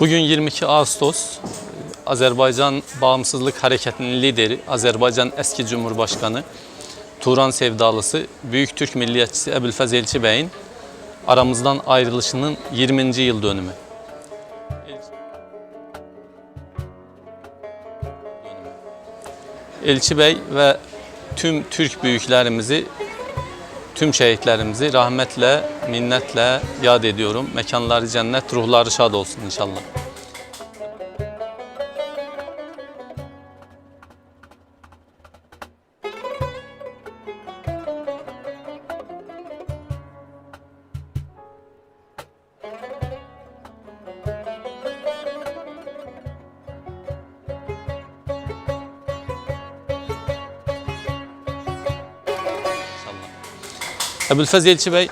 Bugün 22 Ağustos. Azerbaycan Bağımsızlık Hareketi'nin lideri, Azerbaycan eski Cumhurbaşkanı, Turan sevdalısı, Büyük Türk milliyetçisi Ebu'l-Fez Bey'in aramızdan ayrılışının 20. yıl dönümü. Elçi Bey ve tüm Türk büyüklerimizi, tüm şehitlerimizi rahmetle, minnetle yad ediyorum. Mekanları cennet, ruhları şad olsun inşallah. Ebu'l-Fez Elçi Bey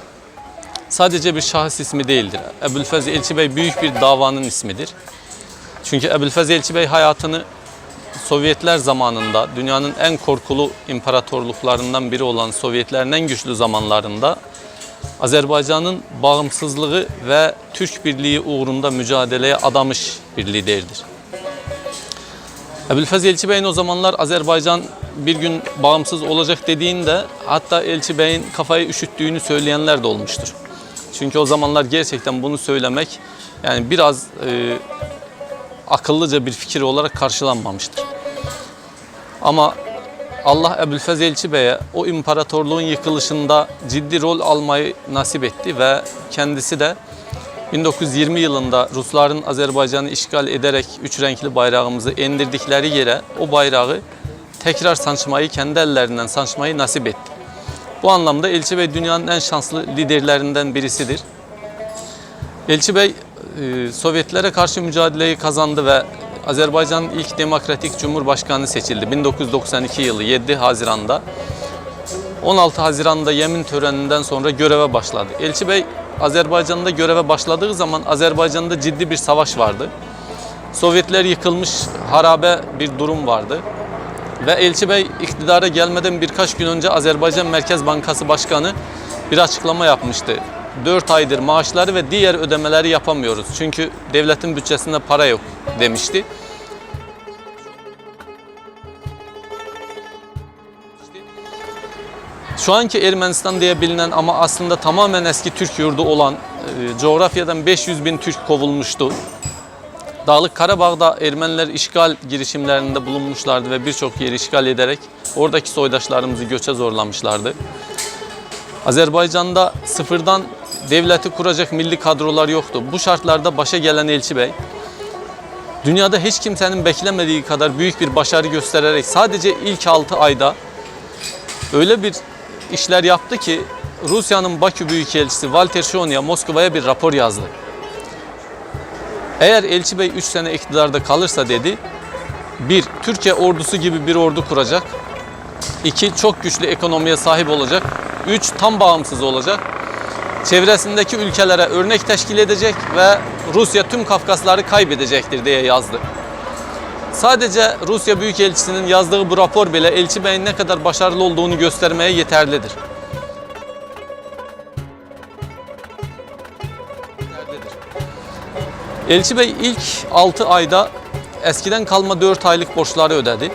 sadece bir şahıs ismi değildir. Ebu'l-Fez Elçi Bey büyük bir davanın ismidir. Çünkü Ebu'l-Fez Elçi Bey hayatını Sovyetler zamanında dünyanın en korkulu imparatorluklarından biri olan Sovyetlerin en güçlü zamanlarında Azerbaycan'ın bağımsızlığı ve Türk birliği uğrunda mücadeleye adamış bir liderdir. Ebu'l-Fez Elçi Bey'in o zamanlar Azerbaycan bir gün bağımsız olacak dediğinde hatta Elçi Bey'in kafayı üşüttüğünü söyleyenler de olmuştur. Çünkü o zamanlar gerçekten bunu söylemek yani biraz e, akıllıca bir fikir olarak karşılanmamıştır. Ama Allah Ebu'l-Fez Elçi Bey'e o imparatorluğun yıkılışında ciddi rol almayı nasip etti ve kendisi de 1920 yılında Rusların Azerbaycan'ı işgal ederek üç renkli bayrağımızı indirdikleri yere o bayrağı tekrar saçmayı, kendi ellerinden saçmayı nasip etti. Bu anlamda Elçi Bey dünyanın en şanslı liderlerinden birisidir. Elçi Bey Sovyetlere karşı mücadeleyi kazandı ve Azerbaycan'ın ilk demokratik cumhurbaşkanı seçildi 1992 yılı 7 Haziran'da. 16 Haziran'da yemin töreninden sonra göreve başladı. Elçi Bey Azerbaycan'da göreve başladığı zaman Azerbaycan'da ciddi bir savaş vardı. Sovyetler yıkılmış harabe bir durum vardı. Ve Elçi Bey iktidara gelmeden birkaç gün önce Azerbaycan Merkez Bankası Başkanı bir açıklama yapmıştı. 4 aydır maaşları ve diğer ödemeleri yapamıyoruz. Çünkü devletin bütçesinde para yok demişti. Şu anki Ermenistan diye bilinen ama aslında tamamen eski Türk yurdu olan e, coğrafyadan 500 bin Türk kovulmuştu. Dağlık Karabağ'da Ermeniler işgal girişimlerinde bulunmuşlardı ve birçok yeri işgal ederek oradaki soydaşlarımızı göçe zorlamışlardı. Azerbaycan'da sıfırdan devleti kuracak milli kadrolar yoktu. Bu şartlarda başa gelen Elçi Bey, dünyada hiç kimsenin beklemediği kadar büyük bir başarı göstererek sadece ilk 6 ayda öyle bir işler yaptı ki Rusya'nın Bakü Büyükelçisi Walter Shonya Moskova'ya bir rapor yazdı. Eğer Elçi Bey 3 sene iktidarda kalırsa dedi, bir, Türkiye ordusu gibi bir ordu kuracak. İki, çok güçlü ekonomiye sahip olacak. Üç, tam bağımsız olacak. Çevresindeki ülkelere örnek teşkil edecek ve Rusya tüm Kafkasları kaybedecektir diye yazdı. Sadece Rusya Büyükelçisi'nin yazdığı bu rapor bile Elçi Bey'in ne kadar başarılı olduğunu göstermeye yeterlidir. Elçi Bey ilk 6 ayda eskiden kalma 4 aylık borçları ödedi.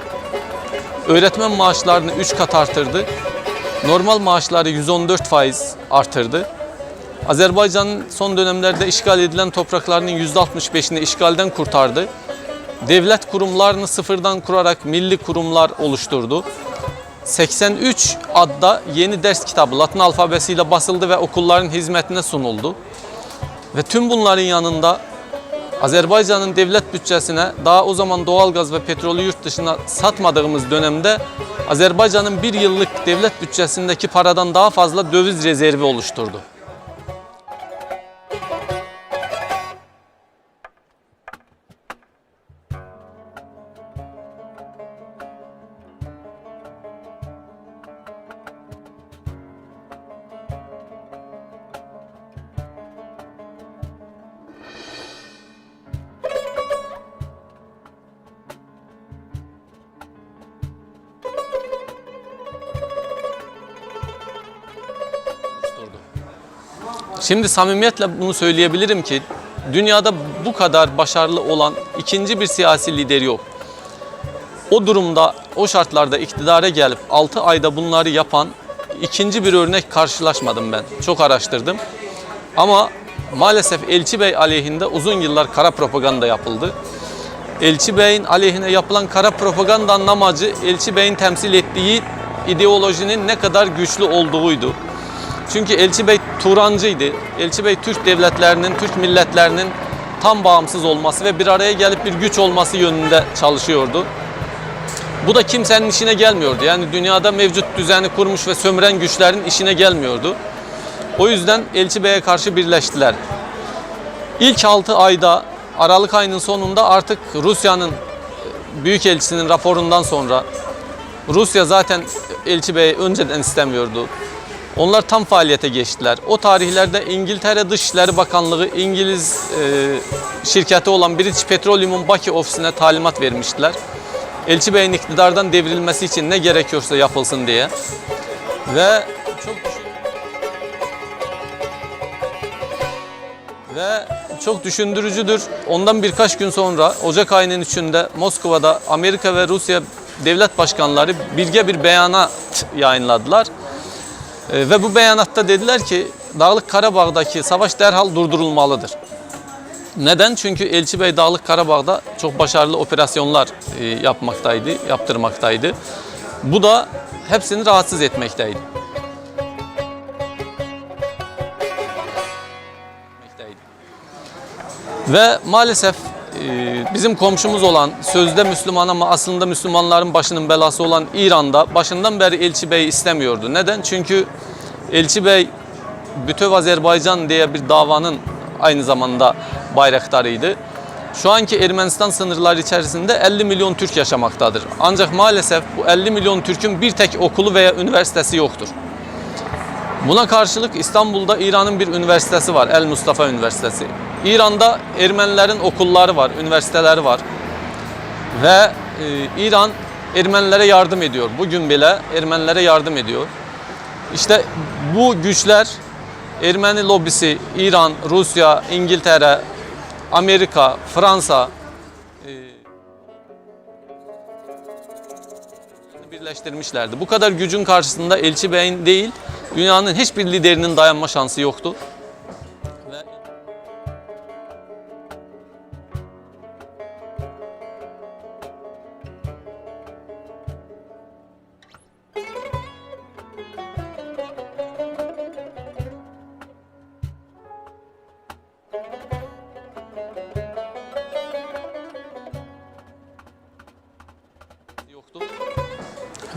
Öğretmen maaşlarını 3 kat artırdı. Normal maaşları 114 faiz artırdı. Azerbaycan'ın son dönemlerde işgal edilen topraklarının %65'ini işgalden kurtardı. Devlet kurumlarını sıfırdan kurarak milli kurumlar oluşturdu. 83 adda yeni ders kitabı Latin alfabesiyle basıldı ve okulların hizmetine sunuldu. Ve tüm bunların yanında Azerbaycan'ın devlet bütçesine daha o zaman doğalgaz ve petrolü yurt dışına satmadığımız dönemde Azerbaycan'ın bir yıllık devlet bütçesindeki paradan daha fazla döviz rezervi oluşturdu. Şimdi samimiyetle bunu söyleyebilirim ki dünyada bu kadar başarılı olan ikinci bir siyasi lider yok. O durumda, o şartlarda iktidara gelip 6 ayda bunları yapan ikinci bir örnek karşılaşmadım ben. Çok araştırdım. Ama maalesef Elçi Bey aleyhinde uzun yıllar kara propaganda yapıldı. Elçi Bey'in aleyhine yapılan kara propagandanın amacı Elçi Bey'in temsil ettiği ideolojinin ne kadar güçlü olduğuydu. Çünkü Elçi Bey Turancıydı. Elçi Bey Türk devletlerinin, Türk milletlerinin tam bağımsız olması ve bir araya gelip bir güç olması yönünde çalışıyordu. Bu da kimsenin işine gelmiyordu. Yani dünyada mevcut düzeni kurmuş ve sömüren güçlerin işine gelmiyordu. O yüzden Elçi Bey'e karşı birleştiler. İlk 6 ayda Aralık ayının sonunda artık Rusya'nın Büyükelçisinin raporundan sonra Rusya zaten Elçi Bey'i önceden istemiyordu. Onlar tam faaliyete geçtiler. O tarihlerde İngiltere Dışişleri Bakanlığı İngiliz e, şirketi olan British Petroleum'un Bakü ofisine talimat vermiştiler. Elçi Bey'in iktidardan devrilmesi için ne gerekiyorsa yapılsın diye. Ve çok ve çok düşündürücüdür. Ondan birkaç gün sonra Ocak ayının 3'ünde Moskova'da Amerika ve Rusya devlet başkanları birge bir beyanat yayınladılar. E, Ve bu beyanatta dediler ki Dağlık Karabağ'daki savaş derhal durdurulmalıdır. Neden? Çünkü Elçi Bey Dağlık Karabağ'da çok başarılı operasyonlar e, yapmaktaydı, yaptırmaktaydı. Bu da hepsini rahatsız etmekteydi. Ve maalesef bizim komşumuz olan, sözde Müslüman ama aslında Müslümanların başının belası olan İran'da başından beri Elçi Bey istemiyordu. Neden? Çünkü Elçi Bey Bütöv Azerbaycan diye bir davanın aynı zamanda bayraktarıydı. Şu anki Ermenistan sınırları içerisinde 50 milyon Türk yaşamaktadır. Ancak maalesef bu 50 milyon Türk'ün bir tek okulu veya üniversitesi yoktur. Buna karşılık İstanbul'da İran'ın bir üniversitesi var, El Mustafa Üniversitesi. İran'da Ermenilerin okulları var, üniversiteleri var. Ve e, İran Ermenilere yardım ediyor. Bugün bile Ermenilere yardım ediyor. İşte bu güçler Ermeni lobisi İran, Rusya, İngiltere, Amerika, Fransa e, birleştirmişlerdi. Bu kadar gücün karşısında Elçi Bey'in değil, dünyanın hiçbir liderinin dayanma şansı yoktu.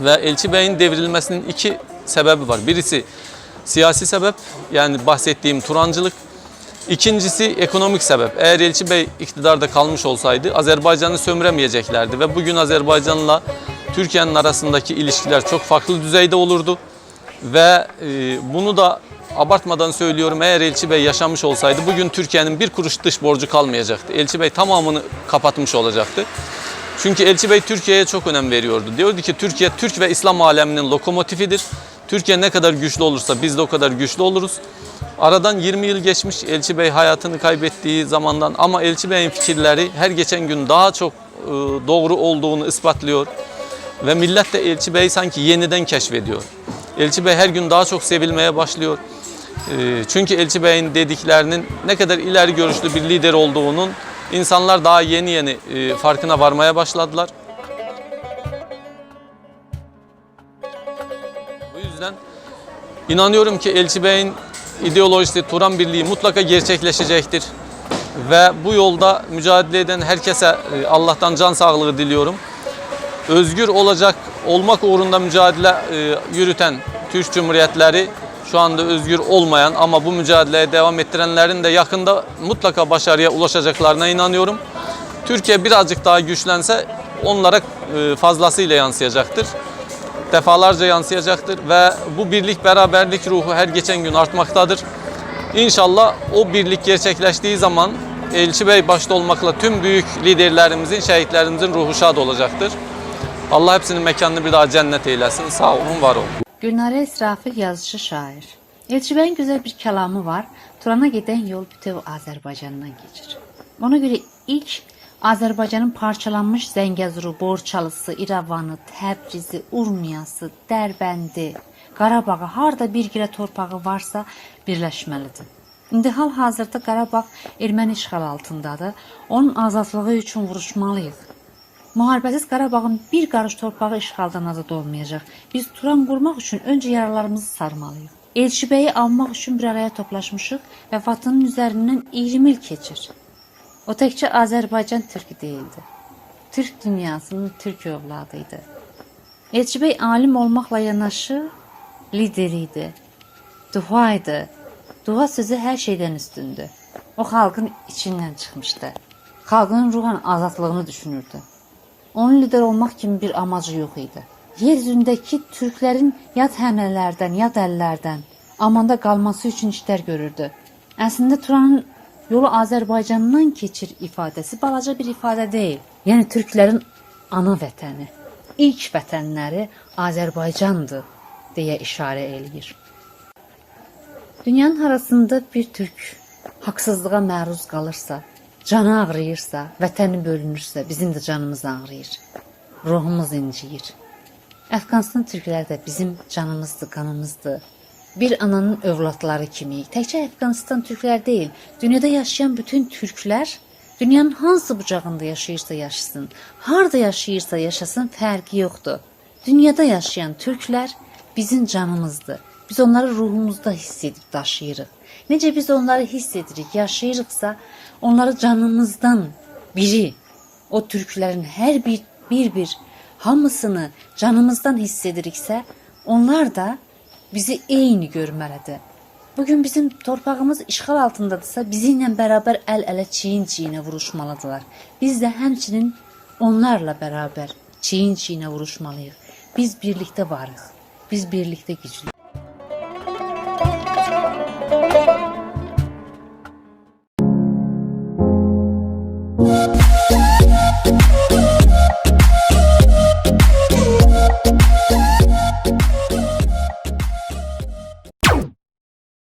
Ve Elçi Bey'in devrilmesinin iki sebebi var. Birisi siyasi sebep yani bahsettiğim Turancılık. İkincisi ekonomik sebep. Eğer Elçi Bey iktidarda kalmış olsaydı Azerbaycan'ı sömüremeyeceklerdi ve bugün Azerbaycan'la Türkiye'nin arasındaki ilişkiler çok farklı düzeyde olurdu. Ve e, bunu da abartmadan söylüyorum eğer Elçi Bey yaşamış olsaydı bugün Türkiye'nin bir kuruş dış borcu kalmayacaktı. Elçi Bey tamamını kapatmış olacaktı. Çünkü Elçi Bey Türkiye'ye çok önem veriyordu. Diyordu ki Türkiye Türk ve İslam aleminin lokomotifidir. Türkiye ne kadar güçlü olursa biz de o kadar güçlü oluruz. Aradan 20 yıl geçmiş Elçi Bey hayatını kaybettiği zamandan ama Elçi Bey'in fikirleri her geçen gün daha çok e, doğru olduğunu ispatlıyor. Ve millet de Elçi Bey sanki yeniden keşfediyor. Elçi Bey her gün daha çok sevilmeye başlıyor. Çünkü Elçi Bey'in dediklerinin ne kadar ileri görüşlü bir lider olduğunun insanlar daha yeni yeni e, farkına varmaya başladılar. Bu yüzden inanıyorum ki Elçi Bey'in ideolojisi Turan Birliği mutlaka gerçekleşecektir. Ve bu yolda mücadele eden herkese e, Allah'tan can sağlığı diliyorum. Özgür olacak, olmak uğrunda mücadele e, yürüten Türk Cumhuriyetleri şu anda özgür olmayan ama bu mücadeleye devam ettirenlerin de yakında mutlaka başarıya ulaşacaklarına inanıyorum. Türkiye birazcık daha güçlense onlara e, fazlasıyla yansıyacaktır. Defalarca yansıyacaktır ve bu birlik beraberlik ruhu her geçen gün artmaktadır. İnşallah o birlik gerçekleştiği zaman Elçi Bey başta olmakla tüm büyük liderlerimizin, şehitlerimizin ruhu şad olacaktır. Allah hepsinin mekanını bir daha cennet eylesin. Sağ olun, var olun. Gülnare Esrafil yazıcı şair. Elçibəyin gözəl bir kəlamı var. Turana gedən yol bütöv Azərbaycandan keçir. Ona görə ilk Azərbaycanın parçalanmış Zəngəzuru, Borçalısı, İrəvanı, Təbrizi, Urmiyası, Dərbəndi, Qarabağı harda bir girə torpağı varsa birləşməlidir. İndi hal-hazırda Qarabağ erməni işğal altındadır. Onun azadlığı üçün vuruşmalıyıq. Müharibəsiz Qarabağın bir qarış torpağı işğaldan azad olmayacaq. Biz Turan qurmaq üçün öncə yaralarımızı sarmalıyıq. Elçibəyi almaq üçün bir araya toplaşmışıq və vatanın üzərindən 20 il keçir. O təkcə Azərbaycan türkü deyildi. Türk dünyasının türk övladı idi. Elçibəy alim olmaqla yanaşı lider idi. Dua idi. Dua sözü hər şeydən üstündür. O xalqın içindən çıxmışdı. Xalqın ruhan azadlığını düşünürdü. Onun lider olmaq kimi bir amacı yox idi. Yer üzündəki türklərin yad həmlələrdən, yad əllərdən amanda qalması üçün işlər görürdü. Əslində Turanın yolu Azərbaycandan keçir ifadəsi balaca bir ifadə deyil. Yəni türklərin ana vətəni, ilk vətənləri Azərbaycandır deyə işarə eləyir. Dünyanın harasında bir türk haqsızlığa məruz qalırsa, canı ağrıyırsa, vətəni bölünürsə, bizim də canımız ağrıyır. Ruhumuz inciyir. Əfqanistan türkləri də bizim canımızdır, qanımızdır. Bir ananın övladları kimi. Təkcə Əfqanistan türkləri deyil, dünyada yaşayan bütün türklər dünyanın hansı bucağında yaşayırsa yaşasın, harda yaşayırsa yaşasın fərqi yoxdur. Dünyada yaşayan türklər bizim canımızdır. Biz onları ruhumuzda hiss edib daşıyırıq. Necə biz onları hiss edirik, yaşayırıqsa, onları canımızdan biri, o türklərin hər bir bir-bir hamısını canımızdan hiss ediriksə, onlar da bizi eyni görməlidir. Bugün bizim torpağımız işğal altındadırsa, bizimlə bərabər əl-ələ, çiyin-çiyinə vuruşmalıdırlar. Biz də həmçinin onlarla bərabər çiyin-çiyinə vuruşmalıyıq. Biz birlikdə varıq. Biz birlikdə güclüyük.